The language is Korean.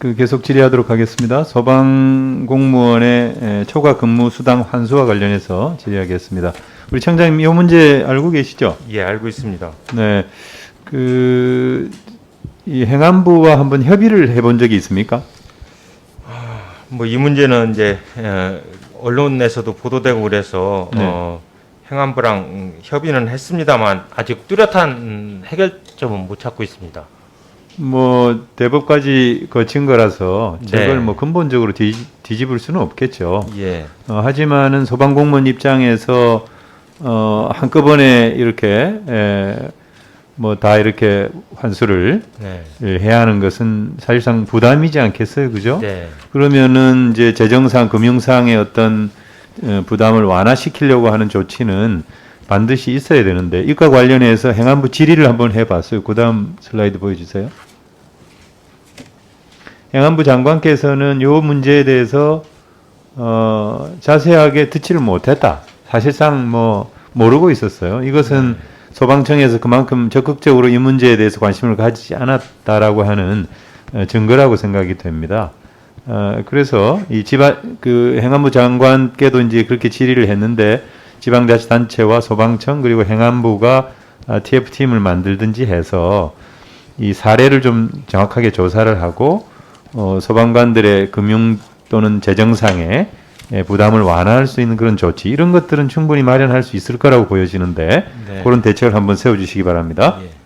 그 계속 질의하도록 하겠습니다. 소방 공무원의 에, 초과 근무 수당 환수와 관련해서 질의하겠습니다. 우리 청장님 이 문제 알고 계시죠? 예, 알고 있습니다. 네. 그, 이 행안부와 한번 협의를 해본 적이 있습니까? 뭐 이 문제는 이제 에, 언론에서도 보도되고 그래서 네. 어, 행안부랑 음, 협의는 했습니다만 아직 뚜렷한 음, 해결점은 못 찾고 있습니다. 뭐 대법까지 거친 거라서 저걸 네. 뭐 근본적으로 뒤, 뒤집을 수는 없겠죠. 예, 어, 하지만은 소방 공무원 입장에서 어, 한꺼번에 이렇게 뭐다 이렇게 환수를 네, 예, 해야 하는 것은 사실상 부담이지 않겠어요, 그죠? 네, 그러면은 이제 재정상, 금융상의 어떤 어, 부담을 완화시키려고 하는 조치는 반드시 있어야 되는데 이과 관련해서 행안부 질의를 한번 해봤어요. 그다음 슬라이드 보여주세요. 행안부 장관께서는 이 문제에 대해서 어, 자세하게 듣지를 못했다. 사실상 뭐 모르고 있었어요. 이것은 소방청에서 그만큼 적극적으로 이 문제에 대해서 관심을 가지지 않았다라고 하는 어, 증거라고 생각이 됩니다. 어, 그래서 이 지방 그 행안부 장관께도 이제 그렇게 질의를 했는데 지방자치단체와 소방청 그리고 행안부가 아, TF팀을 만들든지 해서 이 사례를 좀 정확하게 조사를 하고 어, 소방관들의 금융 또는 재정상의 예, 부담을 완화할 수 있는 그런 조치 이런 것들은 충분히 마련할 수 있을 거라고 보여지는데 네. 그런 대책을 한번 세워주시기 바랍니다. 예.